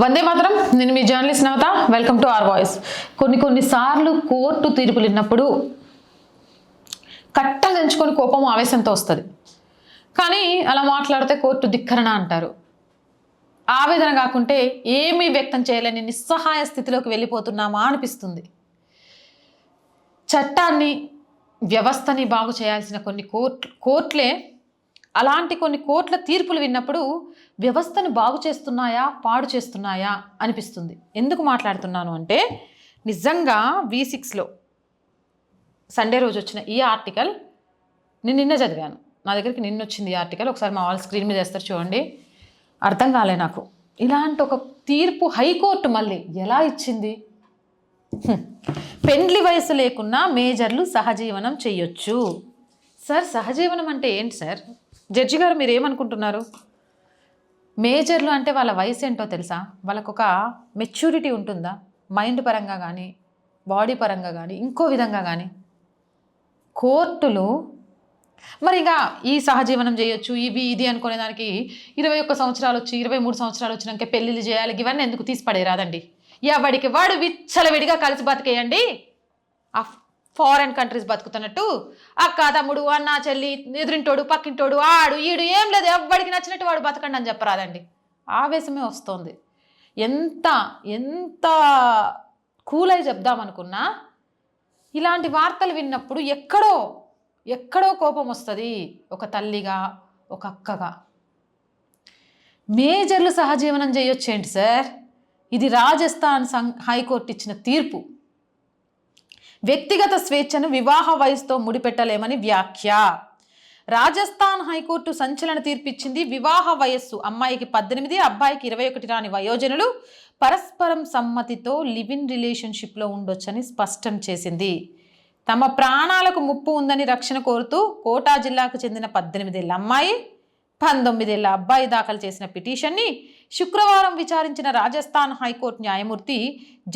వందే మాత్రం. నేను మీ journalist Navatha. Welcome to R Voice. కొన్ని కొన్నిసార్లు కోర్టు తీర్పులు విన్నప్పుడు కట్టలు తెంచుకొని కోపం ఆవేశంతో వస్తుంది. కానీ అలా మాట్లాడితే కోర్టు ధిక్కరణ అంటారు. ఆవేదన కాకుంటే ఏమీ వ్యక్తం చేయలేని నిస్సహాయ స్థితిలోకి వెళ్ళిపోతున్నామా అనిపిస్తుంది. చట్టాన్ని వ్యవస్థని బాగు చేయాల్సిన కొన్ని కోర్టు కోర్టులే అలాంటి కొన్ని కోర్టుల తీర్పులు విన్నప్పుడు వ్యవస్థను బాగు చేస్తున్నాయా పాడు చేస్తున్నాయా అనిపిస్తుంది. ఎందుకు మాట్లాడుతున్నాను అంటే నిజంగా వి సిక్స్లో సండే రోజు వచ్చిన ఈ ఆర్టికల్ నేను నిన్న చదివాను. నా దగ్గరికి నిన్న వచ్చింది ఈ ఆర్టికల్. ఒకసారి మా వాళ్ళ స్క్రీన్ మీద వేస్తారు చూడండి. అర్థం కాలే నాకు. ఇలాంటి ఒక తీర్పు హైకోర్టు మళ్ళీ ఎలా ఇచ్చింది? పెండ్లి వయసు లేకున్నా మేజర్లు సహజీవనం చేయొచ్చు సార్ సహజీవనం అంటే ఏంటి సార్? జడ్జి గారు మీరు ఏమనుకుంటున్నారు మేజర్లు అంటే వాళ్ళ వయసు ఏంటో తెలుసా? వాళ్ళకు ఒక మెచ్యూరిటీ ఉంటుందా? మైండ్ పరంగా కానీ బాడీ పరంగా కానీ ఇంకో విధంగా కానీ కోర్టులు మరి ఇంకా ఈ సహజీవనం చేయొచ్చు ఇవి ఇది అనుకునే దానికి ఇరవై ఒక్క సంవత్సరాలు వచ్చి ఇరవై మూడు సంవత్సరాలు వచ్చినాక పెళ్ళిళ్ళు చేయాలి ఇవన్నీ ఎందుకు తీసి పడేరాదండి ఎవడికి వాడు విచ్చలవిడిగా కలిసి బతికేయండి? Foreign countries బతుకుతున్నట్టు. అక్క తమ్ముడు అన్న చెల్లి ఎదురింటోడు పక్కింటోడు ఆడు ఈడు ఏం లేదు ఎవరికి నచ్చినట్టు వాడు బతకండి అని చెప్పరాదండి. ఆవేశమే వస్తుంది. ఎంత ఎంత కూలై చెప్దామనుకున్నా ఇలాంటి వార్తలు విన్నప్పుడు ఎక్కడో ఎక్కడో కోపం వస్తుంది. ఒక తల్లిగా ఒక అక్కగా. మేజర్లు సహజీవనం చేయొచ్చేంటి సార్? ఇది రాజస్థాన్ సం హైకోర్టు ఇచ్చిన తీర్పు. వ్యక్తిగత స్వేచ్ఛను వివాహ వయసుతో ముడిపెట్టలేమని వ్యాఖ్య. రాజస్థాన్ హైకోర్టు సంచలన తీర్పిచ్చింది వివాహ వయస్సు అమ్మాయికి పద్దెనిమిది అబ్బాయికి ఇరవై ఒకటి రాని వయోజనులు పరస్పరం సమ్మతితో లివిన్ రిలేషన్షిప్లో ఉండొచ్చని స్పష్టం చేసింది. తమ ప్రాణాలకు ముప్పు ఉందని రక్షణ కోరుతూ కోటా జిల్లాకు చెందిన పద్దెనిమిదేళ్ళ అమ్మాయి పంతొమ్మిదేళ్ళ అబ్బాయి దాఖలు చేసిన పిటిషన్ని శుక్రవారం విచారించిన రాజస్థాన్ హైకోర్టు న్యాయమూర్తి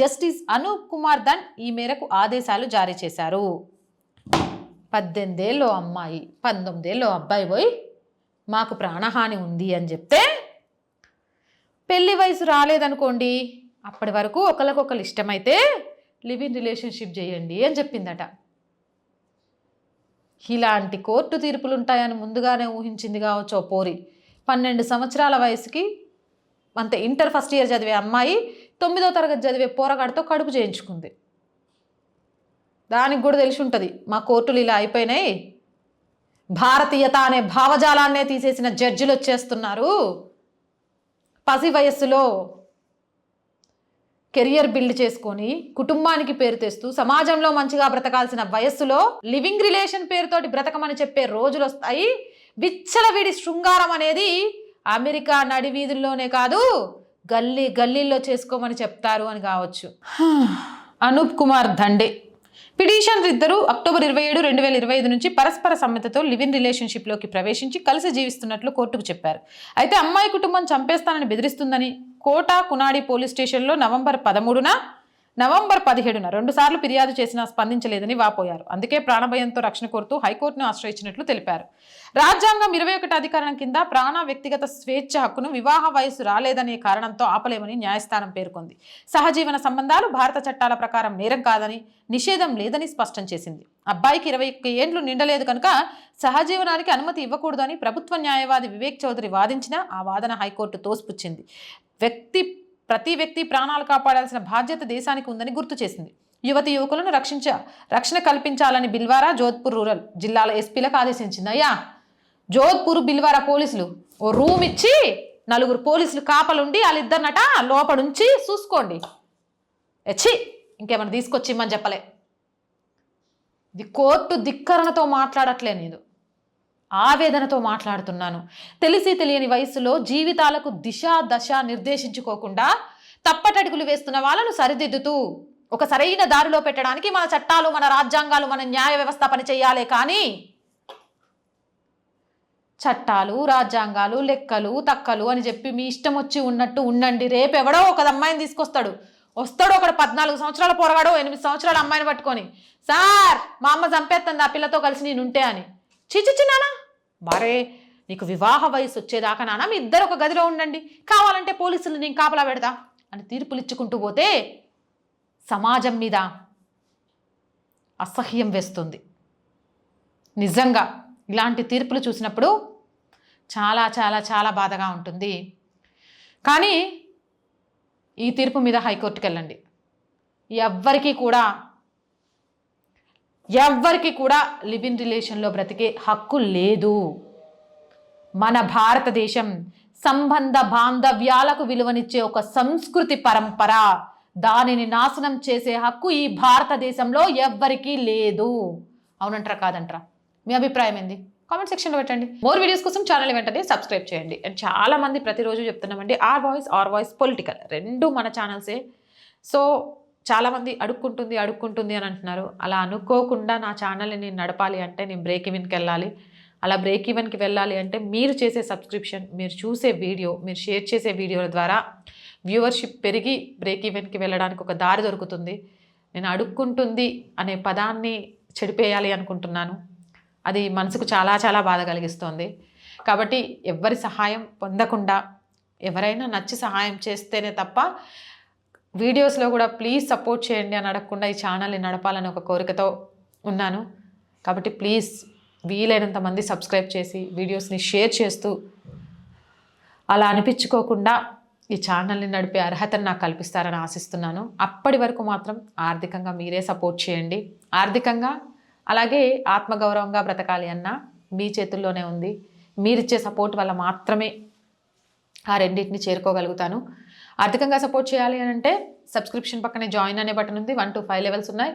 జస్టిస్ అనూప్ కుమార్ దన్ ఈ మేరకు ఆదేశాలు జారీ చేశారు. పద్దెనిమిదేళ్ళు అమ్మాయి పంతొమ్మిదేళ్ళు అబ్బాయి పోయి మాకు ప్రాణహాని ఉంది అని చెప్తే పెళ్ళి వయసు రాలేదనుకోండి అప్పటి వరకు ఒకరికొకరు ఇష్టమైతే లివ్ ఇన్ రిలేషన్షిప్ చేయండి అని చెప్పిందట. ఇలాంటి కోర్టు తీర్పులు ఉంటాయని ముందుగానే ఊహించింది కావచ్చు పోరి. పన్నెండు సంవత్సరాల వయసుకి అంతే ఇంటర్ ఫస్ట్ ఇయర్ చదివే అమ్మాయి తొమ్మిదో తరగతి చదివే పోరగాడితో కడుపు చేయించుకుంది. దానికి కూడా తెలిసి ఉంటుంది మా కోర్టులు ఇలా అయిపోయినాయి. భారతీయత అనే భావజాలాన్నే తీసేసిన జడ్జిలు వచ్చేస్తున్నారు పసి వయస్సులో కెరియర్ బిల్డ్ చేసుకొని కుటుంబానికి పేరు తెస్తూ సమాజంలో మంచిగా బ్రతకాల్సిన వయస్సులో లివింగ్ రిలేషన్ పేరుతోటి బ్రతకమని చెప్పే రోజులు వస్తాయి. విచ్చలవిడి శృంగారం అనేది అమెరికా నడి వీధుల్లోనే కాదు గల్లీ గల్లీల్లో చేసుకోమని చెప్తారు అని కావచ్చు. అనూప్ కుమార్ దండే. పిటిషన్ ఇద్దరు అక్టోబర్ ఇరవై ఏడు రెండు వేల ఇరవై ఐదు నుంచి పరస్పర సమ్మతితో లివ్ ఇన్ రిలేషన్షిప్లోకి ప్రవేశించి కలిసి జీవిస్తున్నట్లు కోర్టుకు చెప్పారు. అయితే అమ్మాయి కుటుంబం చంపేస్తానని బెదిరిస్తుందని కోటా కునాడి పోలీస్ స్టేషన్లో నవంబర్ పదమూడున నవంబర్ పదిహేడున రెండుసార్లు ఫిర్యాదు చేసినా స్పందించలేదని వాపోయారు. అందుకే ప్రాణభయంతో రక్షణ కోరుతూ హైకోర్టును ఆశ్రయించినట్లు తెలిపారు. రాజ్యాంగం ఇరవై ఒకటి అధికారం కింద ప్రాణ వ్యక్తిగత స్వేచ్ఛ హక్కును వివాహ వయసు రాలేదనే కారణంతో ఆపలేమని న్యాయస్థానం పేర్కొంది. సహజీవన సంబంధాలు భారత చట్టాల ప్రకారం నేరం కాదని నిషేధం లేదని స్పష్టం చేసింది. అబ్బాయికి ఇరవై ఒక్క ఏండ్లు నిండలేదు కనుక సహజీవనానికి అనుమతి ఇవ్వకూడదని ప్రభుత్వ న్యాయవాది వివేక్ చౌదరి వాదించినా ఆ వాదన హైకోర్టు తోసిపుచ్చింది. వ్యక్తి ప్రతి వ్యక్తి ప్రాణాలు కాపాడాల్సిన బాధ్యత దేశానికి ఉందని గుర్తు చేసింది. యువతి యువకులను రక్షించ రక్షణ కల్పించాలని బిల్వారా జోధ్పూర్ రూరల్ జిల్లాల ఎస్పీలకు ఆదేశించింది. అయ్యా జోధ్పూర్ బిల్వారా పోలీసులు? ఓ రూమ్ ఇచ్చి నలుగురు పోలీసులు కాపలుండి వాళ్ళిద్దరినట లోపడుంచి చూసుకోండి. ఎచ్చి ఇంకేమైనా తీసుకొచ్చి ఇమ్మని చెప్పలే. ఇది కోర్టు ధిక్కరణతో మాట్లాడట్లే నేను. ఆవేదనతో మాట్లాడుతున్నాను. తెలిసి తెలియని వయసులో జీవితాలకు దిశ దశ నిర్దేశించుకోకుండా తప్పటడుగులు వేస్తున్న వాళ్ళను సరిదిద్దుతూ ఒక సరైన దారిలో పెట్టడానికి మన చట్టాలు మన రాజ్యాంగాలు మన న్యాయ వ్యవస్థ పని చేయాలే కానీ చట్టాలు రాజ్యాంగాలు లెక్కలు తక్కలు అని చెప్పి మీ ఇష్టం వచ్చి ఉన్నట్టు ఉండండి. రేపెవడో ఒక అమ్మాయిని తీసుకొస్తాడు. వస్తాడు ఒకడు పద్నాలుగు సంవత్సరాల పోరగాడు ఎనిమిది సంవత్సరాల అమ్మాయిని పట్టుకొని సార్ మా అమ్మ చంపేస్తుంది ఆ పిల్లతో కలిసి నేను ఉంటే అని. చిచిచి నానా. మరే నీకు వివాహ వయసు వచ్చేదాకా నాన్న మీ ఇద్దరు ఒక గదిలో ఉండండి. కావాలంటే పోలీసులు నేను కాపలా పెడతా అని తీర్పులు ఇచ్చుకుంటూ పోతే సమాజం మీద అసహ్యం వేస్తుంది. నిజంగా ఇలాంటి తీర్పులు చూసినప్పుడు చాలా చాలా చాలా బాధగా ఉంటుంది. కానీ ఈ తీర్పు మీద హైకోర్టుకి వెళ్ళండి ఎవ్వరికీ కూడా ఎవ్వరికి కూడా లివ్ ఇన్ రిలేషన్లో బ్రతికే హక్కు లేదు. మన భారతదేశం సంబంధ బాంధవ్యాలకు విలువనిచ్చే ఒక సంస్కృతి పరంపర దానిని నాశనం చేసే హక్కు ఈ భారతదేశంలో ఎవ్వరికీ లేదు. అవునంటారా కాదంటారా? మీ అభిప్రాయం ఏంది? కామెంట్ సెక్షన్లో పెట్టండి. మోర్ వీడియోస్ కోసం ఛానల్ వెంటనే సబ్స్క్రైబ్ చేయండి. అండ్ చాలా మంది ప్రతిరోజు చెప్తున్నామండి R Voice R Voice political. రెండు మన ఛానల్సే. సో చాలామంది అడుక్కుంటుంది అడుక్కుంటుంది అని అంటున్నారు. అలా అనుకోకుండా నా ఛానల్ని నేను నడపాలి అంటే నేను బ్రేక్ ఈవెన్కి వెళ్ళాలి. అలా బ్రేక్ ఈవెన్కి వెళ్ళాలి అంటే మీరు చేసే సబ్స్క్రిప్షన్ మీరు చూసే వీడియో మీరు షేర్ చేసే వీడియోల ద్వారా వ్యూవర్షిప్ పెరిగి బ్రేక్ ఈవెన్కి వెళ్ళడానికి ఒక దారి దొరుకుతుంది. నేను అడుక్కుంటుంది అనే పదాన్ని చెడిపేయాలి అనుకుంటున్నాను. అది మనసుకు చాలా చాలా బాధ కలిగిస్తోంది. కాబట్టి ఎవరి సహాయం పొందకుండా ఎవరైనా నచ్చి సహాయం చేస్తేనే తప్ప వీడియోస్లో కూడా ప్లీజ్ సపోర్ట్ చేయండి అని అడగకుండా ఈ ఛానల్ని నడపాలని ఒక కోరికతో ఉన్నాను. కాబట్టి ప్లీజ్ వీలైనంత మంది సబ్స్క్రైబ్ చేసి వీడియోస్ని షేర్ చేస్తూ అలా అనిపించుకోకుండా ఈ ఛానల్ని నడిపే అర్హతను నాకు కల్పిస్తారని ఆశిస్తున్నాను. అప్పటి వరకు మాత్రం ఆర్థికంగా మీరే సపోర్ట్ చేయండి. ఆర్థికంగా అలాగే ఆత్మగౌరవంగా బ్రతకాలి అన్న మీ చేతుల్లోనే ఉంది. మీరిచ్చే సపోర్ట్ వల్ల మాత్రమే ఆ రెండింటిని చేరుకోగలుగుతాను. ఆర్థికంగా సపోర్ట్ చేయాలి అని అంటే సబ్స్క్రిప్షన్ పక్కనే జాయిన్ అనే బటన్ ఉంది. వన్ టు ఫైవ్ లెవెల్స్ ఉన్నాయి.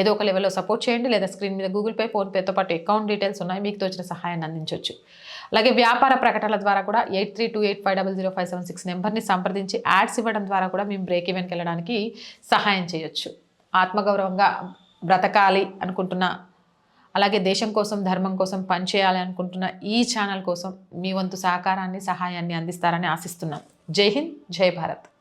ఏదో ఒక లెవెల్లో సపోర్ట్ చేయండి. లేదా స్క్రీన్ మీద గూగుల్ పే ఫోన్పేతో పాటు అకౌంట్ డీటెయిల్స్ ఉన్నాయి. మీకు తోచిన సహాయాన్ని అందించవచ్చు అలాగే వ్యాపార ప్రకటనల ద్వారా కూడా eight three two eight five double zero five seven six నెంబర్ని సంప్రదించి యాడ్స్ ఇవ్వడం ద్వారా కూడా మేము బ్రేక్ ఈవెన్కి వెళ్ళడానికి సహాయం చేయొచ్చు. ఆత్మగౌరవంగా బ్రతకాలి అనుకుంటున్న అలాగే దేశం కోసం ధర్మం కోసం పనిచేయాలి అనుకుంటున్న ఈ ఛానల్ కోసం మీ వంతు సహకారాన్ని సహాయాన్ని అందిస్తారని ఆశిస్తున్నాను जय हिंद जय भारत।